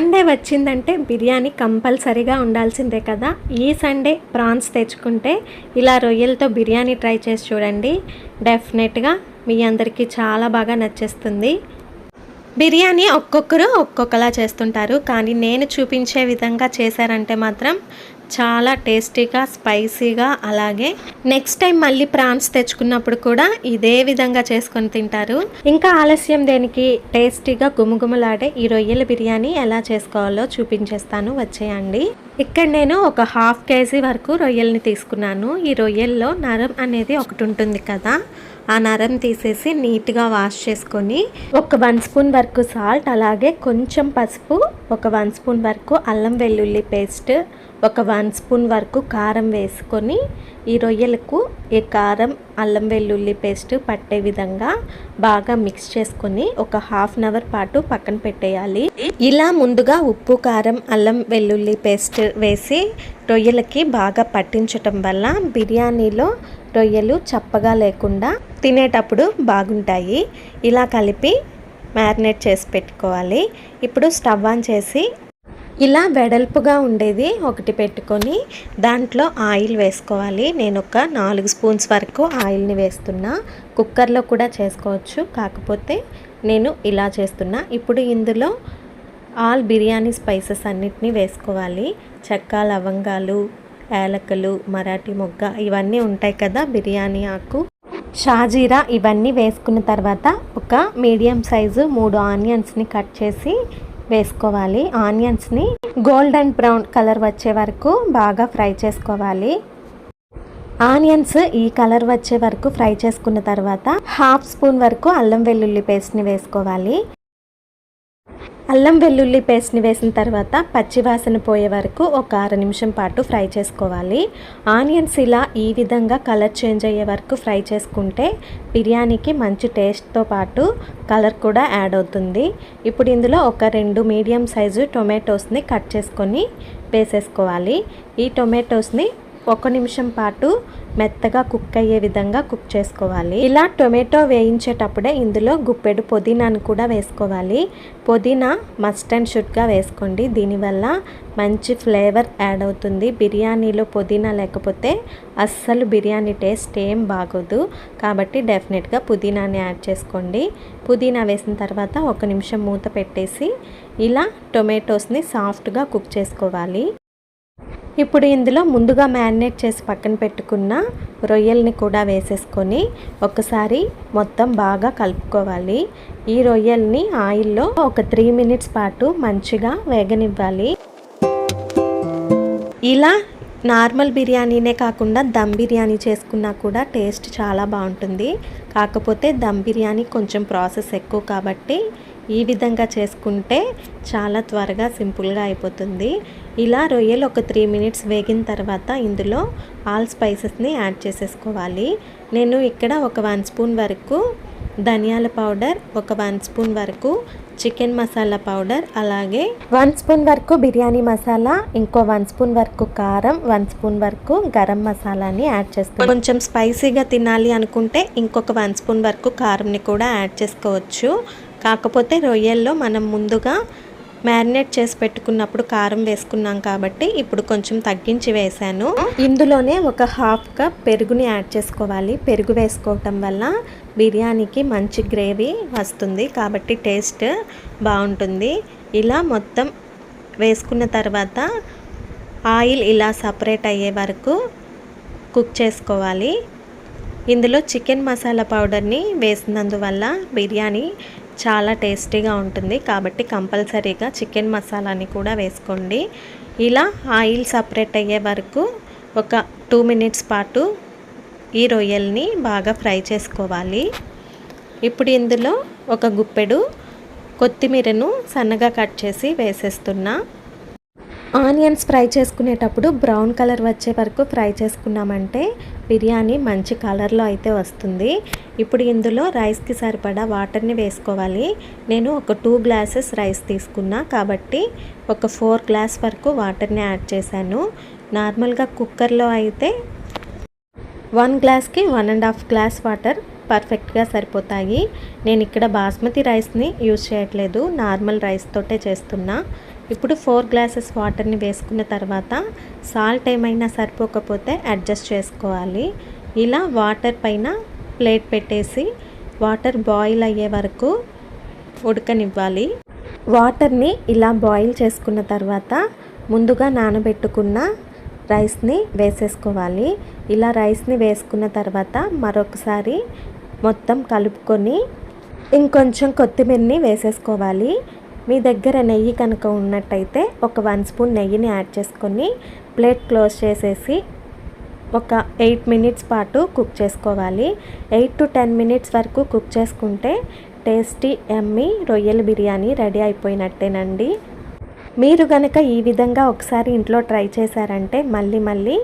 Sunday వచ్చిందంటే బిర్యానీ కంపల్సరీగా ఉండాల్సిందే కదా. ఈ సండే ప్రాన్స్ తెచ్చుకుంటే ఇలా రొయ్యలతో బిర్యానీ ట్రై చేసి చూడండి. డెఫినెట్గా మీ అందరికీ చాలా బాగా నచ్చేస్తుంది. బిర్యానీ ఒక్కొక్కరు ఒక్కొక్కలా చేస్తుంటారు. కానీ నేను చూపించే విధంగా చేశారంటే మాత్రం చాలా టేస్టీగా స్పైసీగా అలాగే నెక్స్ట్ టైం మళ్ళీ ప్రాన్స్ తెచ్చుకున్నప్పుడు కూడా ఇదే విధంగా చేసుకొని తింటారు. ఇంకా ఆలస్యం దేనికి టేస్టీగా గుమగుమలాడే ఈ రొయ్యల బిర్యానీ ఎలా చేసుకోవాలో చూపించేస్తాను. వచ్చేయండి. ఇక్కడ నేను ఒక హాఫ్ కేజీ వరకు రొయ్యల్ని తీసుకున్నాను. ఈ రొయ్యల్లో నరం అనేది ఒకటి ఉంటుంది కదా ఆ నరం తీసేసి నీట్గా వాష్ చేసుకొని ఒక వన్ స్పూన్ వరకు సాల్ట్ అలాగే కొంచెం పసుపు ఒక వన్ స్పూన్ వరకు అల్లం వెల్లుల్లి పేస్ట్ ఒక వన్ స్పూన్ వరకు కారం వేసుకొని ఈ రొయ్యలకు ఈ కారం అల్లం వెల్లుల్లి పేస్ట్ పట్టే విధంగా బాగా మిక్స్ చేసుకొని ఒక హాఫ్ అన్ అవర్ పాటు పక్కన పెట్టేయాలి. ఇలా ముందుగా ఉప్పు కారం అల్లం వెల్లుల్లి పేస్ట్ వేసి రొయ్యలకి బాగా పట్టించటం వల్ల బిర్యానీలో రొయ్యలు చప్పగా లేకుండా తినేటప్పుడు బాగుంటాయి. ఇలా కలిపి మ్యారినేట్ చేసి పెట్టుకోవాలి. ఇప్పుడు స్టవ్ ఆన్ చేసి ఇలా వెడల్పుగా ఉండేది ఒకటి పెట్టుకొని దాంట్లో ఆయిల్ వేసుకోవాలి. నేను ఒక నాలుగు స్పూన్స్ వరకు ఆయిల్ని వేస్తున్నా. కుక్కర్లో కూడా చేసుకోవచ్చు. కాకపోతే నేను ఇలా చేస్తున్నా. ఇప్పుడు ఇందులో ఆల్ బిర్యానీ స్పైసెస్ అన్నిటినీ వేసుకోవాలి. చెక్క లవంగాలు యాలకులు మరాఠీ మొగ్గ ఇవన్నీ ఉంటాయి కదా బిర్యానీ ఆకు. షాజీరా ఇవన్నీ వేసుకున్న తర్వాత ఒక మీడియం సైజు మూడు ఆనియన్స్ని కట్ చేసి వేసుకోవాలి. ఆనియన్స్ని గోల్డెన్ బ్రౌన్ కలర్ వచ్చే వరకు బాగా ఫ్రై చేసుకోవాలి. ఆనియన్స్ ఈ కలర్ వచ్చే వరకు ఫ్రై చేసుకున్న తర్వాత హాఫ్ స్పూన్ వరకు అల్లం వెల్లుల్లి పేస్ట్ని వేసుకోవాలి. అల్లం వెల్లుల్లి పేస్ట్ని వేసిన తర్వాత పచ్చివాసన పోయే వరకు ఒక అర నిమిషం పాటు ఫ్రై చేసుకోవాలి. ఆనియన్స్ ఇలా ఈ విధంగా కలర్ చేంజ్ అయ్యే వరకు ఫ్రై చేసుకుంటే బిర్యానీకి మంచి టేస్ట్తో పాటు కలర్ కూడా యాడ్ అవుతుంది. ఇప్పుడు ఇందులో ఒక రెండు మీడియం సైజు టొమాటోస్ని కట్ చేసుకొని వేసేసుకోవాలి. ఈ టొమాటోస్ని ఒక నిమిషం పాటు మెత్తగా కుక్ అయ్యే విధంగా కుక్ చేసుకోవాలి. ఇలా టొమాటో వేయించేటప్పుడే ఇందులో గుప్పెడు పుదీనాను కూడా వేసుకోవాలి. పుదీనా మస్ట్ అండ్ షుడ్గా వేసుకోండి. దీనివల్ల మంచి ఫ్లేవర్ యాడ్ అవుతుంది. బిర్యానీలో పుదీనా లేకపోతే అస్సలు బిర్యానీ టేస్ట్ ఏం బాగోదు. కాబట్టి డెఫినెట్గా పుదీనాని యాడ్ చేసుకోండి. పుదీనా వేసిన తర్వాత ఒక నిమిషం మూత పెట్టేసి ఇలా టొమాటోస్ని సాఫ్ట్గా కుక్ చేసుకోవాలి. ఇప్పుడు ఇందులో ముందుగా మ్యారినేట్ చేసి పక్కన పెట్టుకున్న రొయ్యల్ని కూడా వేసేసుకొని ఒకసారి మొత్తం బాగా కలుపుకోవాలి. ఈ రొయ్యల్ని ఆయిల్లో ఒక త్రీ మినిట్స్ పాటు మంచిగా వేగనివ్వాలి. ఇలా నార్మల్ బిర్యానీనే కాకుండా దమ్ బిర్యానీ చేసుకున్నా కూడా టేస్ట్ చాలా బాగుంటుంది. కాకపోతే దమ్ బిర్యానీ కొంచెం ప్రాసెస్ ఎక్కువ కాబట్టి ఈ విధంగా చేసుకుంటే చాలా త్వరగా సింపుల్గా అయిపోతుంది. ఇలా రొయ్యలు ఒక త్రీ మినిట్స్ వేగిన తర్వాత ఇందులో ఆల్ స్పైసెస్ని యాడ్ చేసేసుకోవాలి. నేను ఇక్కడ ఒక వన్ స్పూన్ వరకు ధనియాల పౌడర్ ఒక వన్ స్పూన్ వరకు చికెన్ మసాలా పౌడర్ అలాగే వన్ స్పూన్ వరకు బిర్యానీ మసాలా ఇంకో వన్ స్పూన్ వరకు కారం వన్ స్పూన్ వరకు గరం మసాలాని యాడ్ చేస్తాను కొంచెం స్పైసీగా తినాలి అనుకుంటే ఇంకొక వన్ స్పూన్ వరకు కారంని కూడా యాడ్ చేసుకోవచ్చు. కాకపోతే రొయ్యల్లో మనం ముందుగా మ్యారినేట్ చేసి పెట్టుకున్నప్పుడు కారం వేసుకున్నాం కాబట్టి ఇప్పుడు కొంచెం తగ్గించి వేసాను ఇందులోనే ఒక హాఫ్ కప్ పెరుగుని యాడ్ చేసుకోవాలి. పెరుగు వేసుకోవటం వల్ల బిర్యానీకి మంచి గ్రేవీ వస్తుంది కాబట్టి టేస్ట్ బాగుంటుంది. ఇలా మొత్తం వేసుకున్న తర్వాత ఆయిల్ ఇలా సపరేట్ అయ్యే వరకు కుక్ చేసుకోవాలి. ఇందులో చికెన్ మసాలా పౌడర్ని వేసినందువల్ల బిర్యానీ చాలా టేస్టీగా ఉంటుంది. కాబట్టి కంపల్సరీగా చికెన్ మసాలాని కూడా వేసుకోండి. ఇలా ఆయిల్ సపరేట్ అయ్యే వరకు ఒక టూ మినిట్స్ పాటు ఈ రొయ్యల్ని బాగా ఫ్రై చేసుకోవాలి. ఇప్పుడు ఇందులో ఒక గుప్పెడు కొత్తిమీరను సన్నగా కట్ చేసి వేసేస్తున్నా. ఆనియన్స్ ఫ్రై చేసుకునేటప్పుడు బ్రౌన్ కలర్ వచ్చే వరకు ఫ్రై చేసుకున్నామంటే బిర్యానీ మంచి కలర్లో అయితే వస్తుంది. ఇప్పుడు ఇందులో రైస్కి సరిపడా వాటర్ని వేసుకోవాలి. నేను ఒక టూ గ్లాసెస్ రైస్ తీసుకున్నా కాబట్టి ఒక ఫోర్ గ్లాస్ వరకు వాటర్ని యాడ్ చేశాను. నార్మల్గా కుక్కర్లో అయితే వన్ గ్లాస్కి one and half glass water పర్ఫెక్ట్గా సరిపోతాయి. నేను ఇక్కడ బాస్మతి రైస్ని యూజ్ చేయట్లేదు. నార్మల్ రైస్ తోటే చేస్తున్నా. ఇప్పుడు ఫోర్ గ్లాసెస్ వాటర్ని వేసుకున్న తర్వాత సాల్ట్ ఏమైనా సరిపోకపోతే అడ్జస్ట్ చేసుకోవాలి. ఇలా వాటర్ పైన ప్లేట్ పెట్టేసి వాటర్ బాయిల్ అయ్యే వరకు ఉడకనివ్వాలి. వాటర్ని ఇలా బాయిల్ చేసుకున్న తర్వాత ముందుగా నానబెట్టుకున్న రైస్ని వేసేసుకోవాలి. ఇలా రైస్ని వేసుకున్న తర్వాత మరొకసారి మొత్తం కలుపుకొని ఇంకొంచెం కొత్తిమీరని వేసేసుకోవాలి. మీ దగ్గర నెయ్యి కనుక ఉన్నట్టయితే ఒక వన్ స్పూన్ నెయ్యిని యాడ్ చేసుకొని ప్లేట్ క్లోజ్ చేసేసి ఒక ఎయిట్ మినిట్స్ పాటు కుక్ చేసుకోవాలి. ఎయిట్ టు టెన్ మినిట్స్ వరకు కుక్ చేసుకుంటే టేస్టీ ఎమ్మి రొయ్యల బిర్యానీ రెడీ అయిపోయినట్టేనండి. మీరు గనక ఈ విధంగా ఒకసారి ఇంట్లో ట్రై చేశారంటే మళ్ళీ మళ్ళీ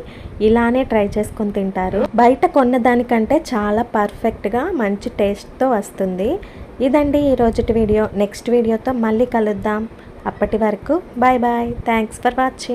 ఇలానే ట్రై చేసుకొని తింటారు. బయట కొన్నదానికంటే చాలా పర్ఫెక్ట్గా మంచి టేస్ట్తో వస్తుంది. ఇదండి ఈ రోజుటి వీడియో. నెక్స్ట్ వీడియోతో మళ్ళీ కలుద్దాం. అప్పటి వరకు bye bye thanks for watching